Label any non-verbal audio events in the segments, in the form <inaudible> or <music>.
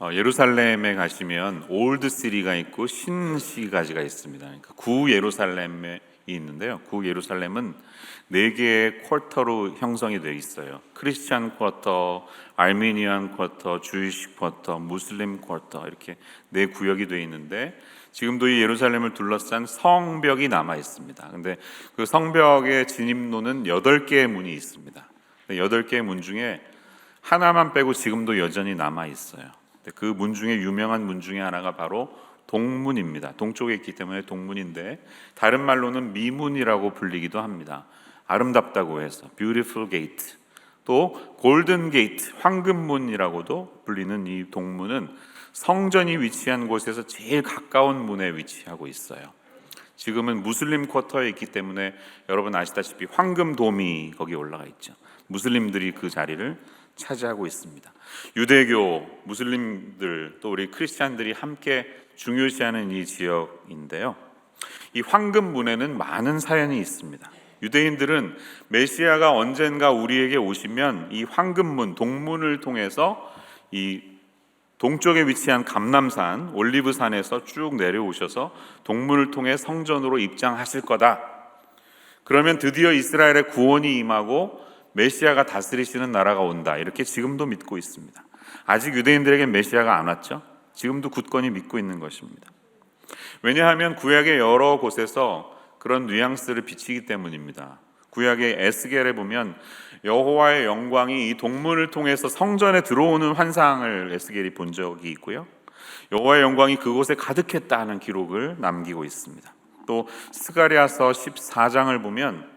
어, 예루살렘에 가시면 올드 시리가 있고 신 시가지가 있습니다. 그러니까 구 예루살렘이 있는데요. 구 예루살렘은 네 개의 쿼터로 형성이 되어 있어요. 크리스찬 쿼터, 알미니안 쿼터, 주이시 쿼터, 무슬림 쿼터 이렇게 네 구역이 되어 있는데 지금도 이 예루살렘을 둘러싼 성벽이 남아 있습니다. 근데 그 성벽의 진입로는 여덟 개의 문이 있습니다. 여덟 개의 문 중에 하나만 빼고 지금도 여전히 남아 있어요. 그 문 중에 유명한 문 중에 하나가 바로 동문입니다. 동쪽에 있기 때문에 동문인데 다른 말로는 미문이라고 불리기도 합니다. 아름답다고 해서 beautiful gate. 또 골든 게이트, 황금문이라고도 불리는 이 동문은 성전이 위치한 곳에서 제일 가까운 문에 위치하고 있어요. 지금은 무슬림 쿼터에 있기 때문에 여러분 아시다시피 황금돔이 거기 올라가 있죠. 무슬림들이 그 자리를 차지하고 있습니다. 유대교, 무슬림들 또 우리 크리스찬들이 함께 중요시하는 이 지역인데요. 이 황금 문에는 많은 사연이 있습니다. 유대인들은 메시아가 언젠가 우리에게 오시면 이 황금문, 동문을 통해서 이 동쪽에 위치한 감남산, 올리브산에서 쭉 내려오셔서 동문을 통해 성전으로 입장하실 거다. 그러면 드디어 이스라엘의 구원이 임하고 메시아가 다스리시는 나라가 온다. 이렇게 지금도 믿고 있습니다. 아직 유대인들에게 메시아가 안 왔죠? 지금도 굳건히 믿고 있는 것입니다. 왜냐하면 구약의 여러 곳에서 그런 뉘앙스를 비치기 때문입니다. 구약의 에스겔에 보면 여호와의 영광이 이 동문을 통해서 성전에 들어오는 환상을 에스겔이 본 적이 있고요. 여호와의 영광이 그곳에 가득했다 하는 기록을 남기고 있습니다. 또 스가랴서 14장을 보면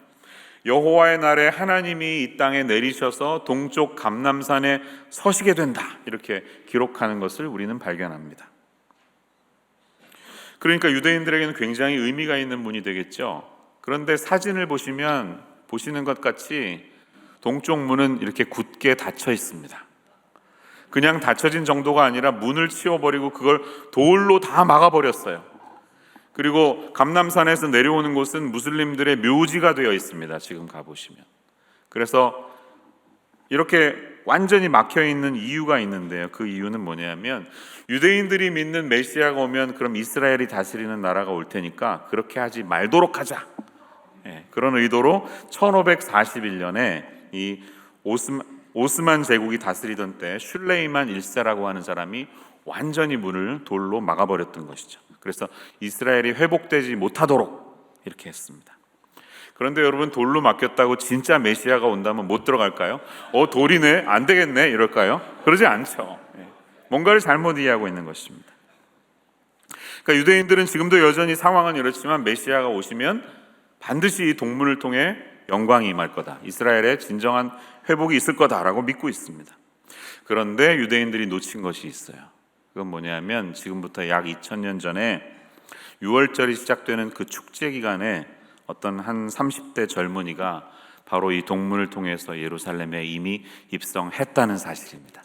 여호와의 날에 하나님이 이 땅에 내리셔서 동쪽 감남산에 서시게 된다. 이렇게 기록하는 것을 우리는 발견합니다. 그러니까 유대인들에게는 굉장히 의미가 있는 문이 되겠죠. 그런데 사진을 보시면 보시는 것 같이 동쪽 문은 이렇게 굳게 닫혀 있습니다. 그냥 닫혀진 정도가 아니라 문을 치워버리고 그걸 돌로 다 막아버렸어요. 그리고 감남산에서 내려오는 곳은 무슬림들의 묘지가 되어 있습니다. 지금 가보시면. 그래서 이렇게 완전히 막혀 있는 이유가 있는데요. 그 이유는 뭐냐면 유대인들이 믿는 메시아가 오면 그럼 이스라엘이 다스리는 나라가 올 테니까 그렇게 하지 말도록 하자. 예, 그런 의도로 1541년에 이 오스만, 오스만 제국이 다스리던 때 슐레이만 1세라고 하는 사람이 완전히 문을 돌로 막아버렸던 것이죠. 그래서 이스라엘이 회복되지 못하도록 이렇게 했습니다. 그런데 여러분 돌로 막혔다고 진짜 메시아가 온다면 못 들어갈까요? 어 돌이네 안 되겠네 이럴까요? 그러지 않죠. 예. 뭔가를 잘못 이해하고 있는 것입니다. 그러니까 유대인들은 지금도 여전히 상황은 이렇지만 메시아가 오시면 반드시 이 동문을 통해 영광이 임할 거다. 이스라엘의 진정한 회복이 있을 거다라고 믿고 있습니다. 그런데 유대인들이 놓친 것이 있어요. 그건 뭐냐면 지금부터 약 2000년 전에 6월절이 시작되는 그 축제 기간에 어떤 한 30대 젊은이가 바로 이 동문을 통해서 예루살렘에 이미 입성했다는 사실입니다.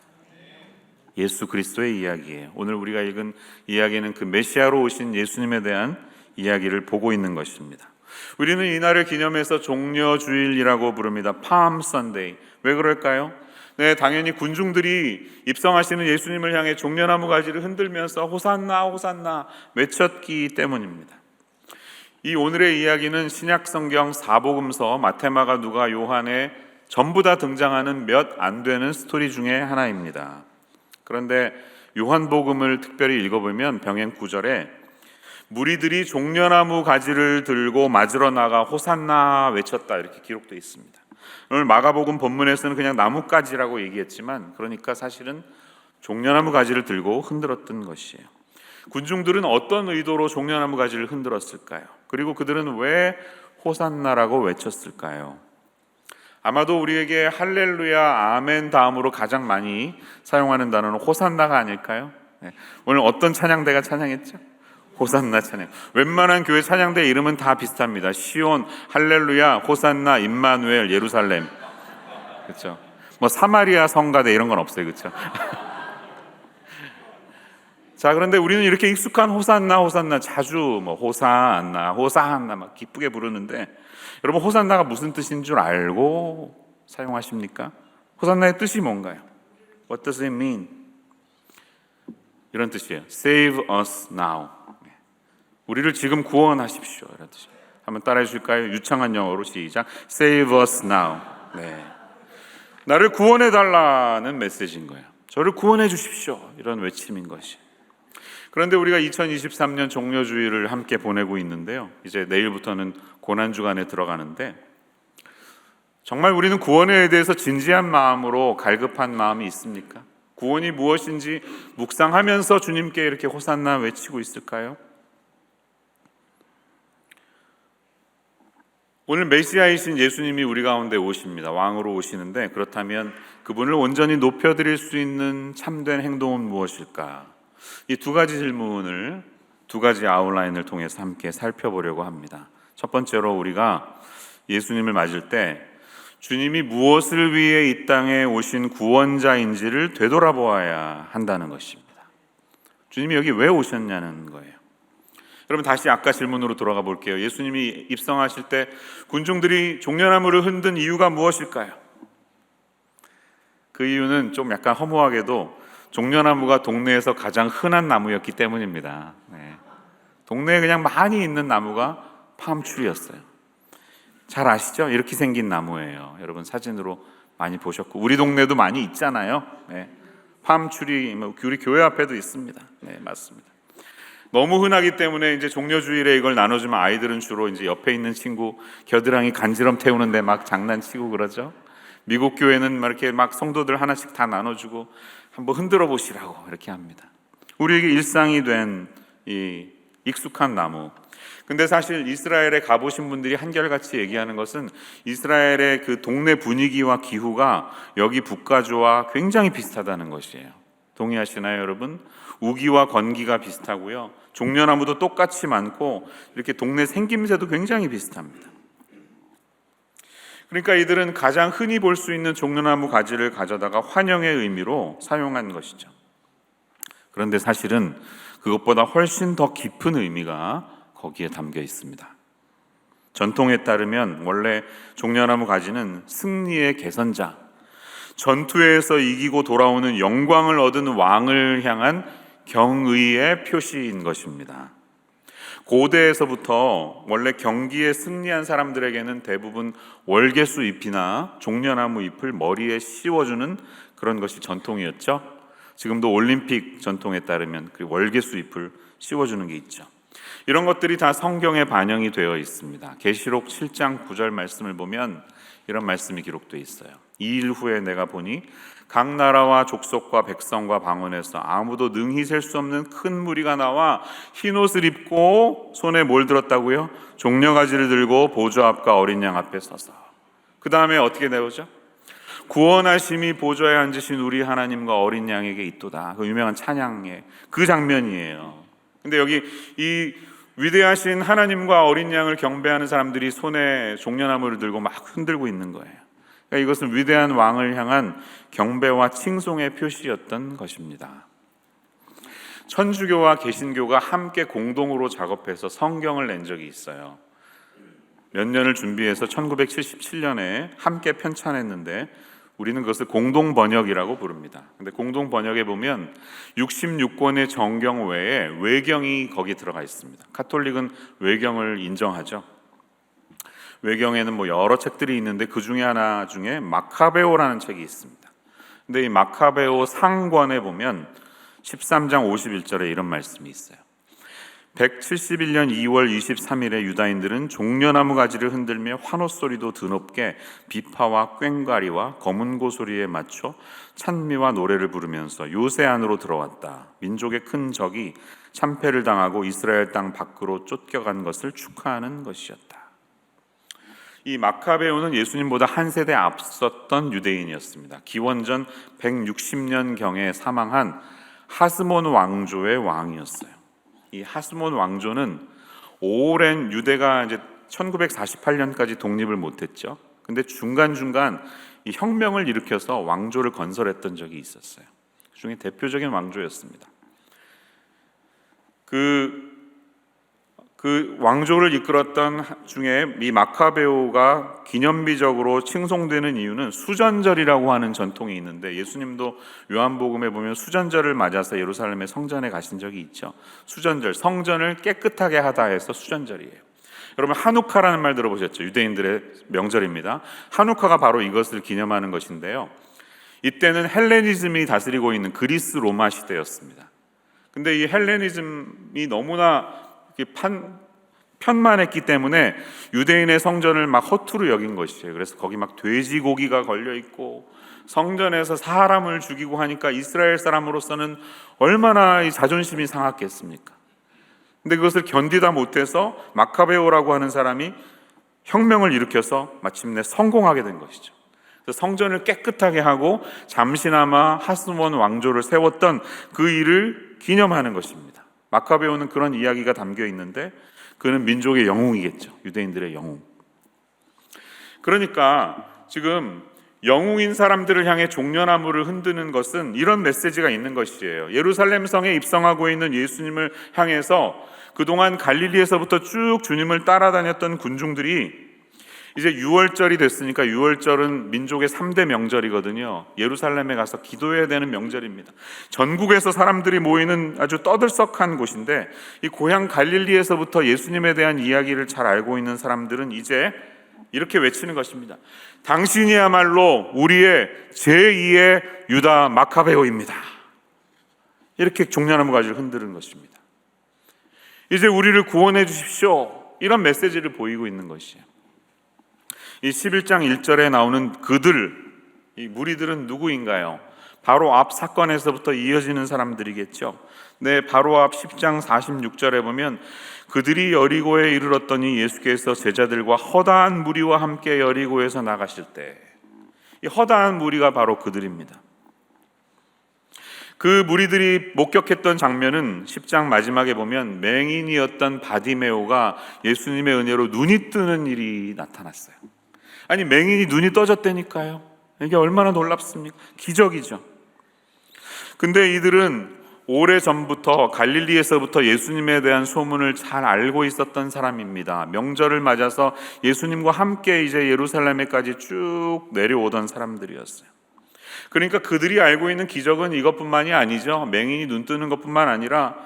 예수 그리스도의 이야기예요. 오늘 우리가 읽은 이야기는 그 메시아로 오신 예수님에 대한 이야기를 보고 있는 것입니다. 우리는 이날을 기념해서 종려주일이라고 부릅니다. 팜 선데이. 왜 그럴까요? 네, 당연히 군중들이 입성하시는 예수님을 향해 종려나무 가지를 흔들면서 호산나 호산나 외쳤기 때문입니다. 이 오늘의 이야기는 신약 성경 사복음서 마테마가 누가 요한에 전부 다 등장하는 몇 안 되는 스토리 중에 하나입니다. 그런데 요한복음을 특별히 읽어보면 병행 구절에 무리들이 종려나무 가지를 들고 맞으러 나가 호산나 외쳤다 이렇게 기록되어 있습니다. 오늘 마가복음 본문에서는 그냥 나뭇가지라고 얘기했지만 그러니까 사실은 종려나무 가지를 들고 흔들었던 것이에요. 군중들은 어떤 의도로 종려나무 가지를 흔들었을까요? 그리고 그들은 왜 호산나라고 외쳤을까요? 아마도 우리에게 할렐루야, 아멘 다음으로 가장 많이 사용하는 단어는 호산나가 아닐까요? 네. 오늘 어떤 찬양대가 찬양했죠? 호산나 찬양. 웬만한 교회 찬양대 이름은 다 비슷합니다. 시온, 할렐루야, 호산나, 임마누엘, 예루살렘. 그렇죠? 뭐 사마리아 성가대 이런 건 없어요. 그렇죠? <laughs> 자, 그런데 우리는 이렇게 익숙한 호산나, 호산나 자주 뭐 호산나, 호산나 막 기쁘게 부르는데 여러분 호산나가 무슨 뜻인 줄 알고 사용하십니까? 호산나의 뜻이 뭔가요? What does it mean? 이런 뜻이에요. Save us now. 네. 우리를 지금 구원하십시오. 이런 뜻. 한번 따라해 주실까요? 유창한 영어로 시작. Save us now. 네. 나를 구원해 달라는 메시지인 거예요. 저를 구원해 주십시오. 이런 외침인 것이. 그런데 우리가 2023년 종료주의를 함께 보내고 있는데요. 이제 내일부터는 고난 주간에 들어가는데 정말 우리는 구원에 대해서 진지한 마음으로 갈급한 마음이 있습니까? 구원이 무엇인지 묵상하면서 주님께 이렇게 호산나 외치고 있을까요? 오늘 메시아이신 예수님이 우리 가운데 오십니다. 왕으로 오시는데 그렇다면 그분을 온전히 높여드릴 수 있는 참된 행동은 무엇일까? 이 두 가지 질문을 두 가지 아웃라인을 통해서 함께 살펴보려고 합니다. 첫 번째로 우리가 예수님을 맞을 때 주님이 무엇을 위해 이 땅에 오신 구원자인지를 되돌아보아야 한다는 것입니다. 주님이 여기 왜 오셨냐는 거예요. 여러분 다시 아까 질문으로 돌아가 볼게요. 예수님이 입성하실 때 군중들이 종려나무를 흔든 이유가 무엇일까요? 그 이유는 좀 약간 허무하게도 종려나무가 동네에서 가장 흔한 나무였기 때문입니다. 네. 동네에 그냥 많이 있는 나무가 팜추리였어요. 잘 아시죠? 이렇게 생긴 나무예요. 여러분 사진으로 많이 보셨고 우리 동네도 많이 있잖아요. 네. 팜추리 뭐 우리 교회 앞에도 있습니다. 네, 맞습니다. 너무 흔하기 때문에 이제 종려주일에 이걸 나눠주면 아이들은 주로 이제 옆에 있는 친구 겨드랑이 간지럼 태우는데 막 장난치고 그러죠. 미국 교회는 막 이렇게 막 성도들 하나씩 다 나눠주고 한번 흔들어 보시라고 이렇게 합니다. 우리에게 일상이 된 이 익숙한 나무. 근데 사실 이스라엘에 가보신 분들이 한결같이 얘기하는 것은 이스라엘의 그 동네 분위기와 기후가 여기 북가주와 굉장히 비슷하다는 것이에요. 동의하시나요, 여러분? 우기와 건기가 비슷하고요. 종려나무도 똑같이 많고 이렇게 동네 생김새도 굉장히 비슷합니다. 그러니까 이들은 가장 흔히 볼 수 있는 종려나무 가지를 가져다가 환영의 의미로 사용한 것이죠. 그런데 사실은 그것보다 훨씬 더 깊은 의미가 거기에 담겨 있습니다. 전통에 따르면 원래 종려나무 가지는 승리의 개선자, 전투에서 이기고 돌아오는 영광을 얻은 왕을 향한 경의의 표시인 것입니다. 고대에서부터 원래 경기에 승리한 사람들에게는 대부분 월계수 잎이나 종려나무 잎을 머리에 씌워주는 그런 것이 전통이었죠. 지금도 올림픽 전통에 따르면 그 월계수 잎을 씌워주는 게 있죠. 이런 것들이 다 성경에 반영이 되어 있습니다. 계시록 7장 9절 말씀을 보면 이런 말씀이 기록되어 있어요. 이일 후에 내가 보니 각 나라와 족속과 백성과 방언에서 아무도 능히 셀 수 없는 큰 무리가 나와 흰 옷을 입고 손에 뭘 들었다고요? 종려가지를 들고 보좌 앞과 어린 양 앞에 서서 그 다음에 어떻게 내오죠? 구원하심이 보좌에 앉으신 우리 하나님과 어린 양에게 있도다. 그 유명한 찬양의 그 장면이에요. 근데 여기 이 위대하신 하나님과 어린 양을 경배하는 사람들이 손에 종려나무를 들고 막 흔들고 있는 거예요. 그러니까 이것은 위대한 왕을 향한 경배와 칭송의 표시였던 것입니다. 천주교와 개신교가 함께 공동으로 작업해서 성경을 낸 적이 있어요. 몇 년을 준비해서 1977년에 함께 편찬했는데 우리는 그것을 공동 번역이라고 부릅니다. 근데 공동 번역에 보면 66권의 정경 외에 외경이 거기 들어가 있습니다. 카톨릭은 외경을 인정하죠. 외경에는 뭐 여러 책들이 있는데 그 중에 하나 중에 마카베오라는 책이 있습니다. 근데 이 마카베오 상권에 보면 13장 51절에 이런 말씀이 있어요. 171년 2월 23일에 유다인들은 종려나무 가지를 흔들며 환호 소리도 드높게 비파와 꽹과리와 검은 고소리에 맞춰 찬미와 노래를 부르면서 요새 안으로 들어왔다. 민족의 큰 적이 참패를 당하고 이스라엘 땅 밖으로 쫓겨간 것을 축하하는 것이었다. 이 마카베오는 예수님보다 한 세대 앞섰던 유대인이었습니다. 기원전 160년 경에 사망한 하스몬 왕조의 왕이었어요. 이 하스몬 왕조는 오랜 유대가 이제 1948년까지 독립을 못했죠. 근데 중간 중간 이 혁명을 일으켜서 왕조를 건설했던 적이 있었어요. 그 중에 대표적인 왕조였습니다. 그, 그 왕조를 이끌었던 중에 이 마카베오가 기념비적으로 칭송되는 이유는 수전절이라고 하는 전통이 있는데 예수님도 요한복음에 보면 수전절을 맞아서 예루살렘의 성전에 가신 적이 있죠. 수전절, 성전을 깨끗하게 하다 해서 수전절이에요. 여러분 하누카라는 말 들어보셨죠? 유대인들의 명절입니다. 하누카가 바로 이것을 기념하는 것인데요. 이때는 헬레니즘이 다스리고 있는 그리스 로마 시대였습니다. 근데 이 헬레니즘이 너무나 판, 편만 했기 때문에 유대인의 성전을 막 허투루 여긴 것이에요. 그래서 거기 막 돼지고기가 걸려 있고 성전에서 사람을 죽이고 하니까 이스라엘 사람으로서는 얼마나 이 자존심이 상했겠습니까? 근데 그것을 견디다 못해서 마카베오라고 하는 사람이 혁명을 일으켜서 마침내 성공하게 된 것이죠. 그래서 성전을 깨끗하게 하고 잠시나마 하스몬 왕조를 세웠던 그 일을 기념하는 것입니다. 마카베오는 그런 이야기가 담겨 있는데 그는 민족의 영웅이겠죠. 유대인들의 영웅. 그러니까 지금 영웅인 사람들을 향해 종려나무를 흔드는 것은 이런 메시지가 있는 것이에요. 예루살렘 성에 입성하고 있는 예수님을 향해서 그동안 갈릴리에서부터 쭉 주님을 따라다녔던 군중들이 이제 6월절이 됐으니까 6월절은 민족의 3대 명절이거든요. 예루살렘에 가서 기도해야 되는 명절입니다. 전국에서 사람들이 모이는 아주 떠들썩한 곳인데 이 고향 갈릴리에서부터 예수님에 대한 이야기를 잘 알고 있는 사람들은 이제 이렇게 외치는 것입니다. 당신이야말로 우리의 제2의 유다 마카베오입니다. 이렇게 종려나무 가지를 흔드는 것입니다. 이제 우리를 구원해 주십시오. 이런 메시지를 보이고 있는 것이에요. 이 11장 1절에 나오는 그들, 이 무리들은 누구인가요? 바로 앞 사건에서부터 이어지는 사람들이겠죠. 네, 바로 앞 10장 46절에 보면 그들이 여리고에 이르렀더니 예수께서 제자들과 허다한 무리와 함께 여리고에서 나가실 때, 이 허다한 무리가 바로 그들입니다. 그 무리들이 목격했던 장면은 10장 마지막에 보면 맹인이었던 바디메오가 예수님의 은혜로 눈이 뜨는 일이 나타났어요. 아니 맹인이 눈이 떠졌다니까요. 이게 얼마나 놀랍습니까? 기적이죠. 근데 이들은 오래 전부터 갈릴리에서부터 예수님에 대한 소문을 잘 알고 있었던 사람입니다. 명절을 맞아서 예수님과 함께 이제 예루살렘에까지 쭉 내려오던 사람들이었어요. 그러니까 그들이 알고 있는 기적은 이것뿐만이 아니죠. 맹인이 눈 뜨는 것뿐만 아니라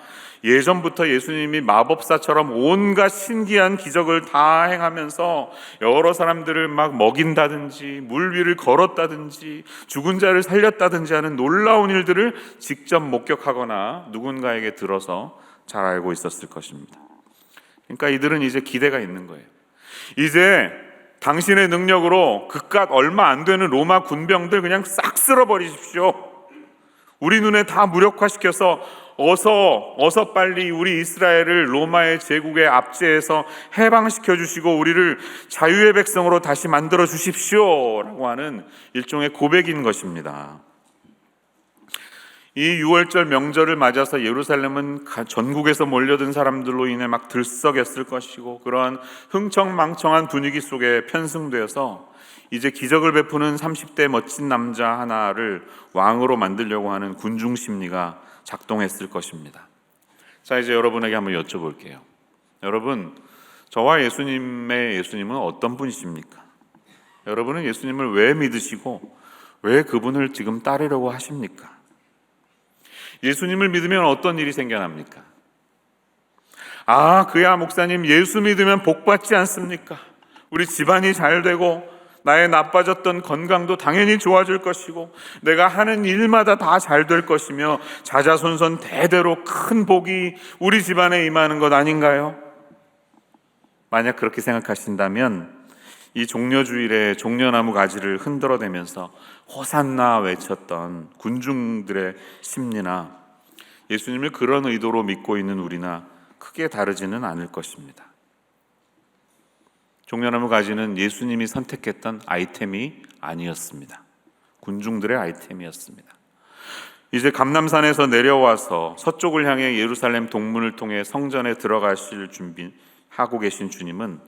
예전부터 예수님이 마법사처럼 온갖 신기한 기적을 다 행하면서 여러 사람들을 막 먹인다든지 물 위를 걸었다든지 죽은 자를 살렸다든지 하는 놀라운 일들을 직접 목격하거나 누군가에게 들어서 잘 알고 있었을 것입니다. 그러니까 이들은 이제 기대가 있는 거예요. 이제 당신의 능력으로 그깟 얼마 안 되는 로마 군병들 그냥 싹 쓸어버리십시오. 우리 눈에 다 무력화시켜서 어서 어서 빨리 우리 이스라엘을 로마의 제국의 압제에서 해방시켜 주시고 우리를 자유의 백성으로 다시 만들어 주십시오라고 하는 일종의 고백인 것입니다. 이 6월절 명절을 맞아서 예루살렘은 전국에서 몰려든 사람들로 인해 막 들썩였을 것이고 그러한 흥청망청한 분위기 속에 편승되어서 이제 기적을 베푸는 30대 멋진 남자 하나를 왕으로 만들려고 하는 군중 심리가 작동했을 것입니다. 자, 이제 여러분에게 한번 여쭤볼게요. 여러분, 저와 예수님의 예수님은 어떤 분이십니까? 여러분은 예수님을 왜 믿으시고 왜 그분을 지금 따르려고 하십니까? 예수님을 믿으면 어떤 일이 생겨납니까? 아, 그야 목사님 예수 믿으면 복 받지 않습니까? 우리 집안이 잘 되고 나의 나빠졌던 건강도 당연히 좋아질 것이고 내가 하는 일마다 다 잘 될 것이며 자자손손 대대로 큰 복이 우리 집안에 임하는 것 아닌가요? 만약 그렇게 생각하신다면 이 종려주일에 종려나무 가지를 흔들어대면서 호산나 외쳤던 군중들의 심리나 예수님을 그런 의도로 믿고 있는 우리나 크게 다르지는 않을 것입니다. 종려나무 가지는 예수님이 선택했던 아이템이 아니었습니다. 군중들의 아이템이었습니다. 이제 감남산에서 내려와서 서쪽을 향해 예루살렘 동문을 통해 성전에 들어가실 준비하고 계신 주님은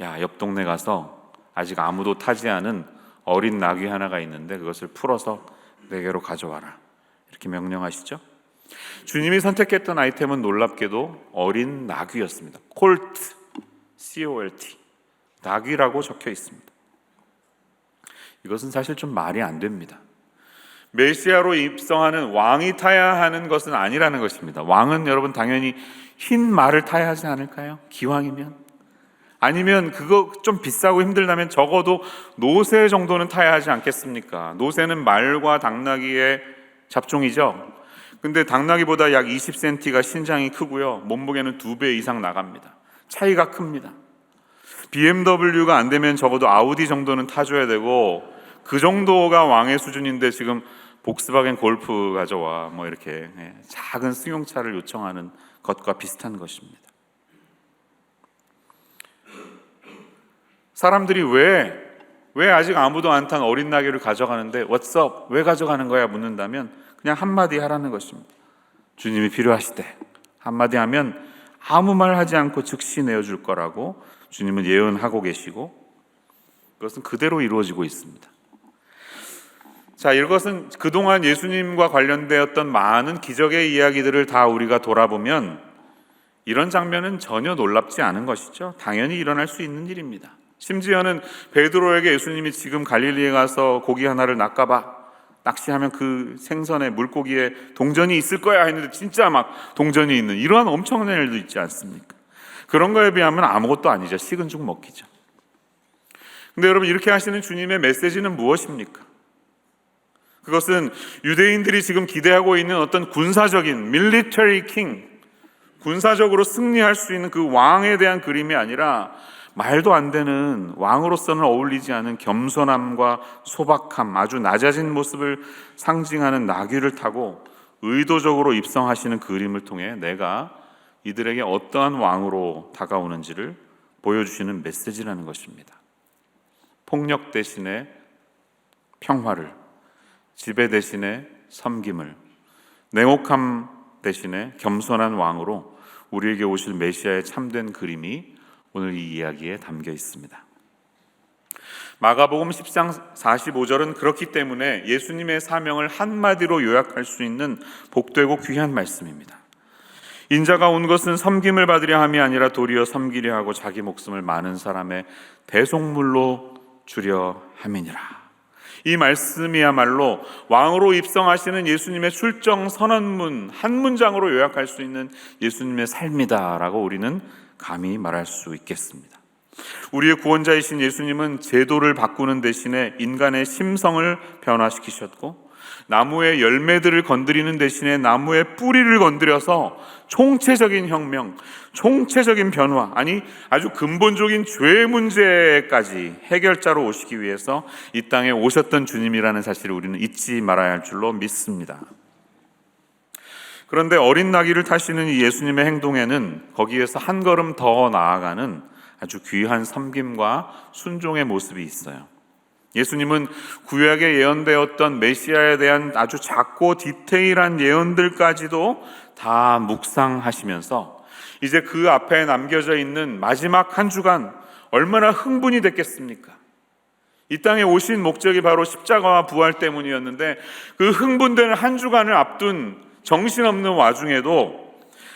야, 옆 동네 가서 아직 아무도 타지 않은 어린 나귀 하나가 있는데 그것을 풀어서 내게로 가져와라. 이렇게 명령하시죠. 주님이 선택했던 아이템은 놀랍게도 어린 나귀였습니다. 콜트, C-O-L-T, 낙이라고 적혀 있습니다. 이것은 사실 좀 말이 안 됩니다. 메시아로 입성하는 왕이 타야 하는 것은 아니라는 것입니다. 왕은 여러분 당연히 흰 말을 타야 하지 않을까요? 기왕이면 아니면 그거 좀 비싸고 힘들다면 적어도 노새 정도는 타야 하지 않겠습니까? 노새는 말과 당나귀의 잡종이죠. 근데 당나귀보다 약 20cm가 신장이 크고요. 몸무게는 두 배 이상 나갑니다. 차이가 큽니다. BMW가 안 되면 적어도 아우디 정도는 타줘야 되고 그 정도가 왕의 수준인데 지금 복스바겐 골프 가져와 뭐 이렇게 예, 작은 승용차를 요청하는 것과 비슷한 것입니다. 사람들이 왜, 왜 아직 아무도 안 탄 어린 나귀를 가져가는데 up? 왜 가져가는 거야? 묻는다면 그냥 한마디 하라는 것입니다. 주님이 필요하시대. 한마디 하면 아무 말 하지 않고 즉시 내어줄 거라고 주님은 예언하고 계시고 그것은 그대로 이루어지고 있습니다. 자, 이것은 그동안 예수님과 관련되었던 많은 기적의 이야기들을 다 우리가 돌아보면 이런 장면은 전혀 놀랍지 않은 것이죠. 당연히 일어날 수 있는 일입니다. 심지어는 베드로에게 예수님이 지금 갈릴리에 가서 고기 하나를 낚아봐. 낚시하면 그 생선에 물고기에 동전이 있을 거야 했는데 진짜 막 동전이 있는 이러한 엄청난 일도 있지 않습니까? 그런 거에 비하면 아무것도 아니죠. 식은 죽 먹기죠. 근데 여러분 이렇게 하시는 주님의 메시지는 무엇입니까? 그것은 유대인들이 지금 기대하고 있는 어떤 군사적인 military king 군사적으로 승리할 수 있는 그 왕에 대한 그림이 아니라 말도 안 되는 왕으로서는 어울리지 않은 겸손함과 소박함, 아주 낮아진 모습을 상징하는 나귀를 타고 의도적으로 입성하시는 그림을 통해 내가 이들에게 어떠한 왕으로 다가오는지를 보여주시는 메시지라는 것입니다. 폭력 대신에 평화를, 지배 대신에 섬김을, 냉혹함 대신에 겸손한 왕으로 우리에게 오실 메시아의 참된 그림이 오늘 이 이야기에 담겨 있습니다. 마가복음 10장 45절은 그렇기 때문에 예수님의 사명을 한마디로 요약할 수 있는 복되고 귀한 말씀입니다. 인자가 온 것은 섬김을 받으려 함이 아니라 도리어 섬기려 하고 자기 목숨을 많은 사람의 대속물로 주려 함이니라. 이 말씀이야말로 왕으로 입성하시는 예수님의 출정 선언문 한 문장으로 요약할 수 있는 예수님의 삶이다라고 우리는 감히 말할 수 있겠습니다. 우리의 구원자이신 예수님은 제도를 바꾸는 대신에 인간의 심성을 변화시키셨고 나무의 열매들을 건드리는 대신에 나무의 뿌리를 건드려서 총체적인 혁명, 총체적인 변화, 아니 아주 근본적인 죄 문제까지 해결자로 오시기 위해서 이 땅에 오셨던 주님이라는 사실을 우리는 잊지 말아야 할 줄로 믿습니다. 그런데 어린 나귀를 타시는 이 예수님의 행동에는 거기에서 한 걸음 더 나아가는 아주 귀한 섬김과 순종의 모습이 있어요. 예수님은 구약에 예언되었던 메시아에 대한 아주 작고 디테일한 예언들까지도 다 묵상하시면서 이제 그 앞에 남겨져 있는 마지막 한 주간 얼마나 흥분이 됐겠습니까? 이 땅에 오신 목적이 바로 십자가와 부활 때문이었는데 그 흥분되는 한 주간을 앞둔 정신없는 와중에도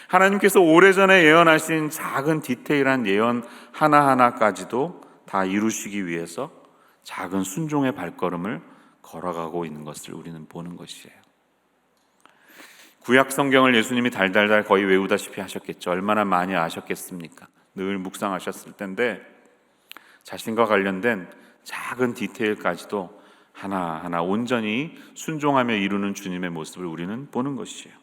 하나님께서 오래전에 예언하신 작은 디테일한 예언 하나하나까지도 다 이루시기 위해서 작은 순종의 발걸음을 걸어가고 있는 것을 우리는 보는 것이에요. 구약 성경을 예수님이 달달달 거의 외우다시피 하셨겠죠. 얼마나 많이 아셨겠습니까? 늘 묵상하셨을 텐데 자신과 관련된 작은 디테일까지도 하나하나 온전히 순종하며 이루는 주님의 모습을 우리는 보는 것이에요.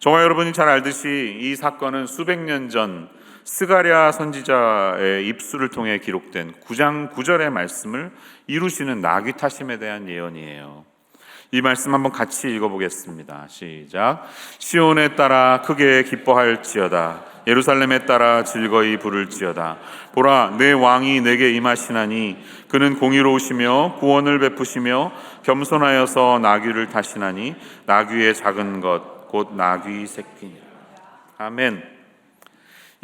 저와 여러분이 잘 알듯이 이 사건은 수백 년 전 스가랴 선지자의 입술을 통해 기록된 9장 9절의 말씀을 이루시는 나귀 타심에 대한 예언이에요. 이 말씀 한번 같이 읽어보겠습니다. 시작. 시온에 따라 크게 기뻐할지어다. 예루살렘에 따라 즐거이 부를지어다. 보라, 내 왕이 내게 임하시나니 그는 공의로우시며 구원을 베푸시며 겸손하여서 나귀를 타시나니 나귀의 작은 것, 곧 나귀 새끼니라. 아멘.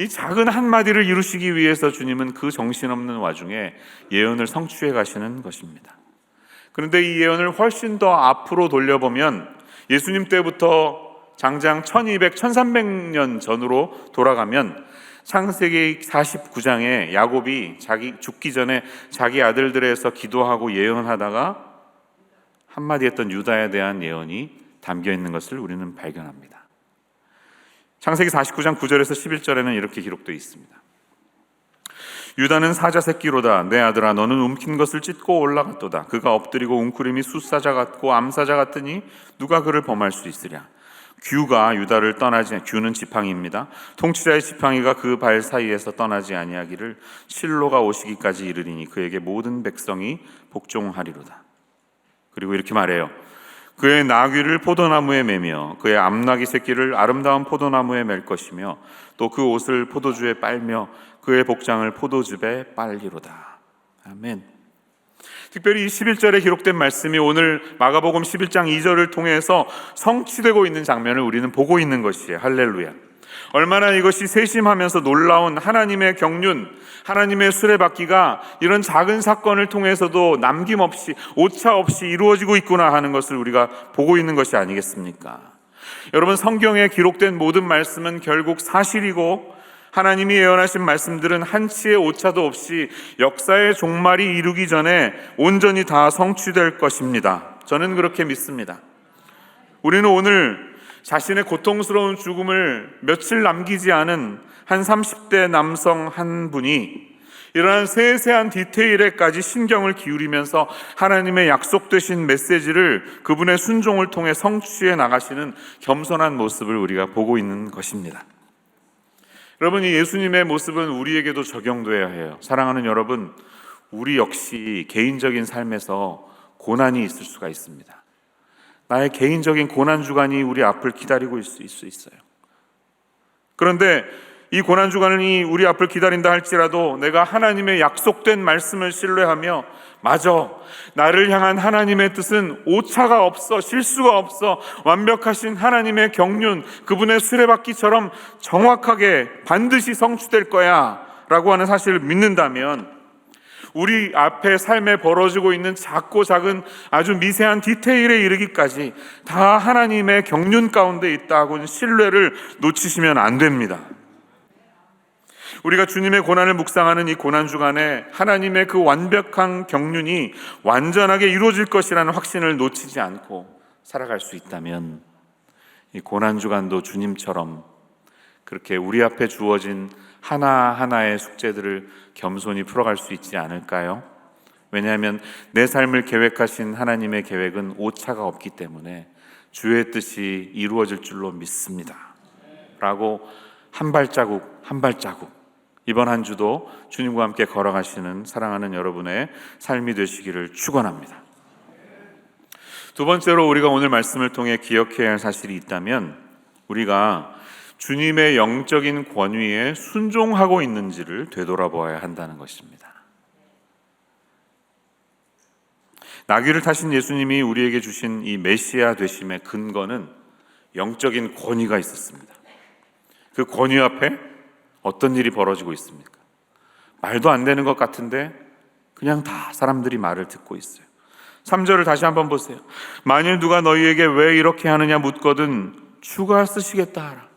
이 작은 한마디를 이루시기 위해서 주님은 그 정신없는 와중에 예언을 성취해 가시는 것입니다. 그런데 이 예언을 훨씬 더 앞으로 돌려보면 예수님 때부터 장장 1200, 1300년 전으로 돌아가면 창세기 49장에 야곱이 자기 죽기 전에 자기 아들들에서 기도하고 예언하다가 한마디 했던 유다에 대한 예언이 담겨 있는 것을 우리는 발견합니다. 창세기 49장 9절에서 11절에는 이렇게 기록되어 있습니다. 유다는 사자 새끼로다. 내 아들아 너는 움킨 것을 찢고 올라갔도다. 그가 엎드리고 웅크림이 숫사자 같고 암사자 같으니 누가 그를 범할 수 있으랴? 규가 유다를 떠나지 규는 지팡이입니다. 통치자의 지팡이가 그 발 사이에서 떠나지 아니하기를 실로가 오시기까지 이르리니 그에게 모든 백성이 복종하리로다. 그리고 이렇게 말해요 그의 나귀를 포도나무에 매며 그의 암나귀 새끼를 아름다운 포도나무에 맬 것이며 또 그 옷을 포도주에 빨며 그의 복장을 포도즙에 빨리로다. 아멘. 특별히 이 11절에 기록된 말씀이 오늘 마가복음 11장 2절을 통해서 성취되고 있는 장면을 우리는 보고 있는 것이에요. 할렐루야. 얼마나 이것이 세심하면서 놀라운 하나님의 경륜, 하나님의 수레바퀴가 이런 작은 사건을 통해서도 남김없이 오차 없이 이루어지고 있구나 하는 것을 우리가 보고 있는 것이 아니겠습니까? 여러분 성경에 기록된 모든 말씀은 결국 사실이고 하나님이 예언하신 말씀들은 한치의 오차도 없이 역사의 종말이 이루기 전에 온전히 다 성취될 것입니다. 저는 그렇게 믿습니다. 우리는 오늘 자신의 고통스러운 죽음을 며칠 남기지 않은 한 30대 남성 한 분이 이러한 세세한 디테일에까지 신경을 기울이면서 하나님의 약속되신 메시지를 그분의 순종을 통해 성취해 나가시는 겸손한 모습을 우리가 보고 있는 것입니다. 여러분, 이 예수님의 모습은 우리에게도 적용돼야 해요. 사랑하는 여러분, 우리 역시 개인적인 삶에서 고난이 있을 수가 있습니다. 나의 개인적인 고난 주간이 우리 앞을 기다리고 있을 수 있어요. 그런데 이 고난 주간이 우리 앞을 기다린다 할지라도 내가 하나님의 약속된 말씀을 신뢰하며 맞아 나를 향한 하나님의 뜻은 오차가 없어 실수가 없어 완벽하신 하나님의 경륜 그분의 수레바퀴처럼 정확하게 반드시 성취될 거야 라고 하는 사실을 믿는다면 우리 앞에 삶에 벌어지고 있는 작고 작은 아주 미세한 디테일에 이르기까지 다 하나님의 경륜 가운데 있다고는 신뢰를 놓치시면 안 됩니다. 우리가 주님의 고난을 묵상하는 이 고난 주간에 하나님의 그 완벽한 경륜이 완전하게 이루어질 것이라는 확신을 놓치지 않고 살아갈 수 있다면 이 고난 주간도 주님처럼 그렇게 우리 앞에 주어진 하나하나의 숙제들을 겸손히 풀어갈 수 있지 않을까요? 왜냐하면 내 삶을 계획하신 하나님의 계획은 오차가 없기 때문에 주의 뜻이 이루어질 줄로 믿습니다. 라고 한 발자국 한 발자국 이번 한 주도 주님과 함께 걸어가시는 사랑하는 여러분의 삶이 되시기를 축원합니다. 두 번째로 우리가 오늘 말씀을 통해 기억해야 할 사실이 있다면 우리가 주님의 영적인 권위에 순종하고 있는지를 되돌아보아야 한다는 것입니다. 나귀를 타신 예수님이 우리에게 주신 이 메시아 되심의 근거는 영적인 권위가 있었습니다. 그 권위 앞에 어떤 일이 벌어지고 있습니까? 말도 안 되는 것 같은데 그냥 다 사람들이 말을 듣고 있어요. 3절을 다시 한번 보세요. 만일 누가 너희에게 왜 이렇게 하느냐 묻거든 주가 쓰시겠다 하라.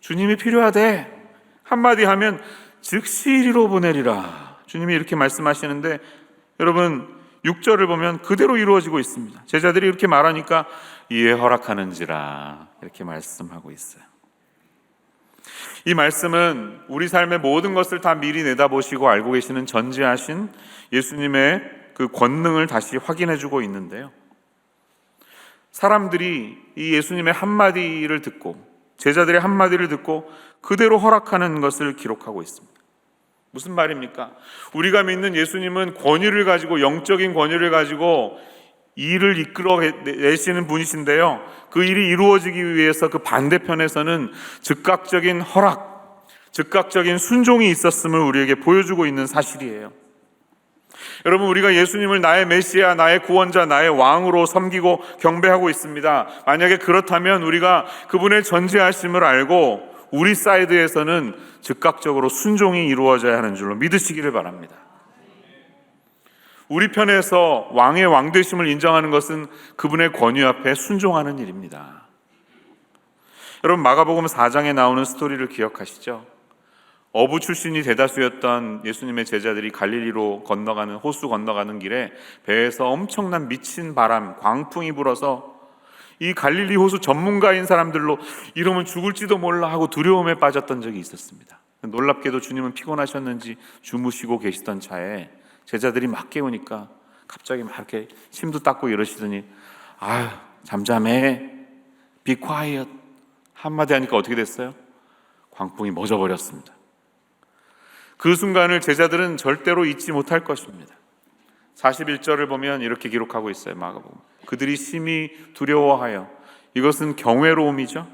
주님이 필요하대. 한마디 하면 즉시 이리로 보내리라. 주님이 이렇게 말씀하시는데 여러분 6절을 보면 그대로 이루어지고 있습니다. 제자들이 이렇게 말하니까 이에 허락하는지라 이렇게 말씀하고 있어요. 이 말씀은 우리 삶의 모든 것을 다 미리 내다보시고 알고 계시는 전지하신 예수님의 그 권능을 다시 확인해 주고 있는데요. 사람들이 이 예수님의 한마디를 듣고 제자들의 한마디를 듣고 그대로 허락하는 것을 기록하고 있습니다. 무슨 말입니까? 우리가 믿는 예수님은 권위를 가지고 영적인 권위를 가지고 일을 이끌어 내시는 분이신데요. 그 일이 이루어지기 위해서 그 반대편에서는 즉각적인 허락, 즉각적인 순종이 있었음을 우리에게 보여주고 있는 사실이에요. 여러분, 우리가 예수님을 나의 메시아, 나의 구원자, 나의 왕으로 섬기고 경배하고 있습니다. 만약에 그렇다면 우리가 그분의 전지하심을 알고 우리 사이드에서는 즉각적으로 순종이 이루어져야 하는 줄로 믿으시기를 바랍니다. 우리 편에서 왕의 왕되심을 인정하는 것은 그분의 권위 앞에 순종하는 일입니다. 여러분 마가복음 4장에 나오는 스토리를 기억하시죠? 어부 출신이 대다수였던 예수님의 제자들이 갈릴리로 건너가는 호수 건너가는 길에 배에서 엄청난 미친 바람, 광풍이 불어서 이 갈릴리 호수 전문가인 사람들로 이러면 죽을지도 몰라 하고 두려움에 빠졌던 적이 있었습니다. 놀랍게도 주님은 피곤하셨는지 주무시고 계시던 차에 제자들이 막 깨우니까 갑자기 막 이렇게 침도 닦고 이러시더니 아유 잠잠해 be quiet 한마디 하니까 어떻게 됐어요? 광풍이 멎어버렸습니다. 그 순간을 제자들은 절대로 잊지 못할 것입니다. 41절을 보면 이렇게 기록하고 있어요. 마가복음. 그들이 심히 두려워하여 이것은 경외로움이죠.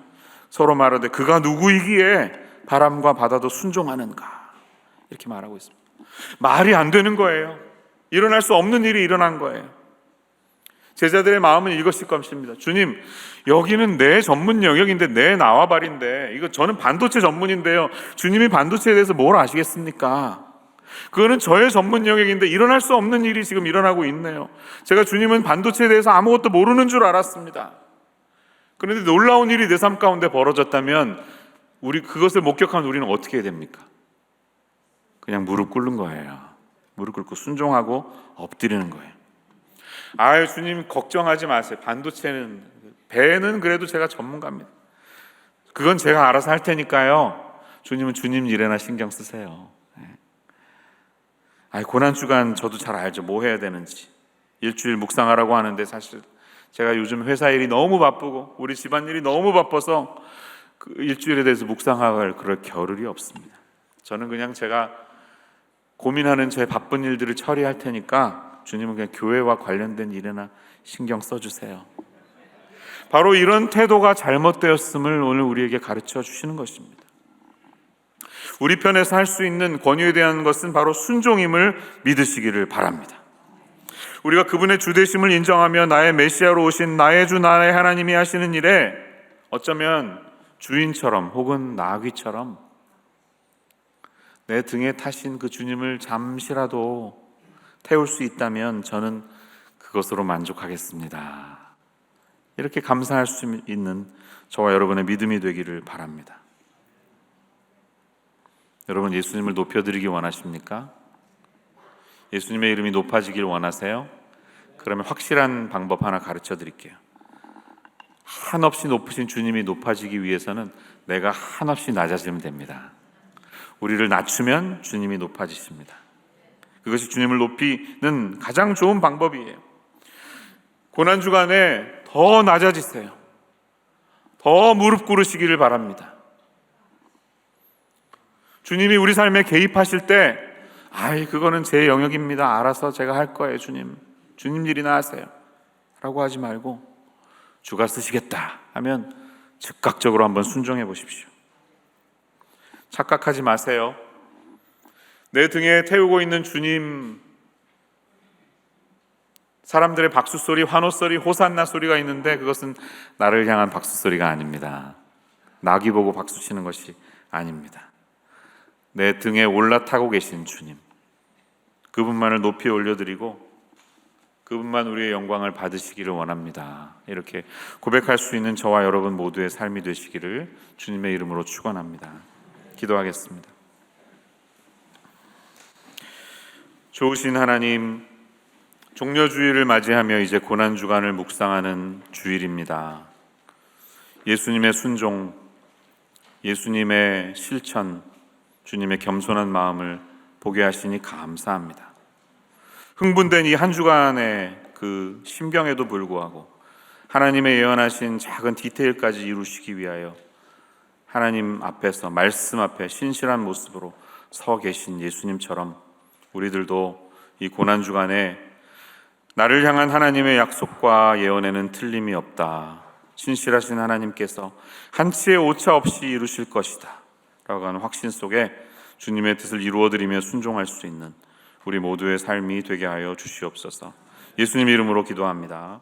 서로 말하되 그가 누구이기에 바람과 바다도 순종하는가 이렇게 말하고 있습니다. 말이 안 되는 거예요. 일어날 수 없는 일이 일어난 거예요. 제자들의 마음은 이것일 것입니다. 주님, 여기는 내 전문 영역인데 내 나와발인데 이거 저는 반도체 전문인데요. 주님이 반도체에 대해서 뭘 아시겠습니까? 그거는 저의 전문 영역인데 일어날 수 없는 일이 지금 일어나고 있네요. 제가 주님은 반도체에 대해서 아무것도 모르는 줄 알았습니다. 그런데 놀라운 일이 내 삶 가운데 벌어졌다면 우리 그것을 목격한 우리는 어떻게 됩니까? 그냥 무릎 꿇는 거예요. 무릎 꿇고 순종하고 엎드리는 거예요. 아유 주님 걱정하지 마세요. 반도체는 배는 그래도 제가 전문가입니다. 그건 제가 알아서 할 테니까요. 주님은 주님 일에나 신경 쓰세요. 아이 고난 주간 저도 잘 알죠. 뭐 해야 되는지. 일주일 묵상하라고 하는데 사실 제가 요즘 회사 일이 너무 바쁘고 우리 집안 일이 너무 바빠서 그 일주일에 대해서 묵상할 그럴 겨를이 없습니다. 저는 그냥 제가 고민하는 제 바쁜 일들을 처리할 테니까 주님은 그냥 교회와 관련된 일에나 신경 써주세요. 바로 이런 태도가 잘못되었음을 오늘 우리에게 가르쳐 주시는 것입니다. 우리 편에서 할 수 있는 권유에 대한 것은 바로 순종임을 믿으시기를 바랍니다. 우리가 그분의 주되심을 인정하며 나의 메시아로 오신 나의 주 나의 하나님이 하시는 일에 어쩌면 주인처럼 혹은 나귀처럼 내 등에 타신 그 주님을 잠시라도 태울 수 있다면 저는 그것으로 만족하겠습니다. 이렇게 감사할 수 있는 저와 여러분의 믿음이 되기를 바랍니다. 여러분 예수님을 높여드리기 원하십니까? 예수님의 이름이 높아지길 원하세요? 그러면 확실한 방법 하나 가르쳐 드릴게요. 한없이 높으신 주님이 높아지기 위해서는 내가 한없이 낮아지면 됩니다. 우리를 낮추면 주님이 높아지십니다. 그것이 주님을 높이는 가장 좋은 방법이에요. 고난 주간에 더 낮아지세요. 더 무릎 꿇으시기를 바랍니다. 주님이 우리 삶에 개입하실 때, 아이, 그거는 제 영역입니다. 알아서 제가 할 거예요, 주님. 주님 일이나 하세요. 라고 하지 말고, 주가 쓰시겠다 하면 즉각적으로 한번 순종해 보십시오. 착각하지 마세요. 내 등에 태우고 있는 주님, 사람들의 박수 소리, 환호 소리, 호산나 소리가 있는데 그것은 나를 향한 박수 소리가 아닙니다. 나귀 보고 박수 치는 것이 아닙니다. 내 등에 올라타고 계신 주님, 그분만을 높이 올려드리고 그분만 우리의 영광을 받으시기를 원합니다. 이렇게 고백할 수 있는 저와 여러분 모두의 삶이 되시기를 주님의 이름으로 축원합니다. 기도하겠습니다. 좋으신 하나님, 종려주일을 맞이하며 이제 고난 주간을 묵상하는 주일입니다. 예수님의 순종, 예수님의 실천, 주님의 겸손한 마음을 보게 하시니 감사합니다. 흥분된 이 한 주간의 그 심경에도 불구하고 하나님의 예언하신 작은 디테일까지 이루시기 위하여 하나님 앞에서 말씀 앞에 신실한 모습으로 서 계신 예수님처럼 우리들도 이 고난 주간에 나를 향한 하나님의 약속과 예언에는 틀림이 없다. 신실하신 하나님께서 한치의 오차 없이 이루실 것이다. 라고 하는 확신 속에 주님의 뜻을 이루어드리며 순종할 수 있는 우리 모두의 삶이 되게 하여 주시옵소서. 예수님 이름으로 기도합니다.